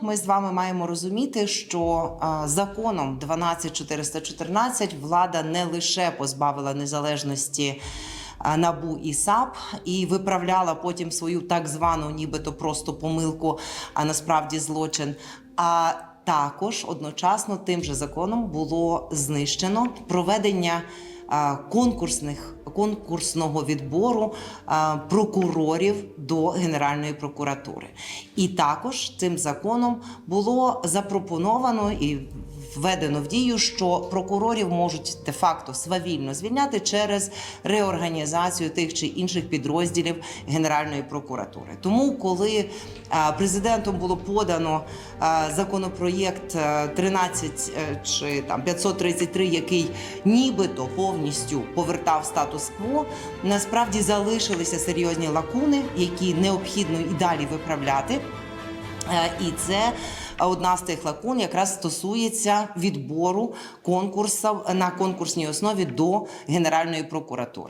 Ми з вами маємо розуміти, що законом 12414 влада не лише позбавила незалежності НАБУ і САП і виправляла потім свою так звану, нібито просто помилку, а насправді злочин. А також одночасно тим же законом було знищено проведення конкурсних конкурсного відбору прокурорів до Генеральної прокуратури. І також цим законом було запропоновано і введено в дію, що прокурорів можуть де-факто свавільно звільняти через реорганізацію тих чи інших підрозділів Генеральної прокуратури. Тому, коли президентом було подано законопроєкт е, 13 е, чи там 533, який нібито повністю повертав статус-кво, насправді залишилися серйозні лакуни, які необхідно і далі виправляти. Е, І це одна з тих лакун якраз стосується відбору конкурсів на конкурсній основі до Генеральної прокуратури.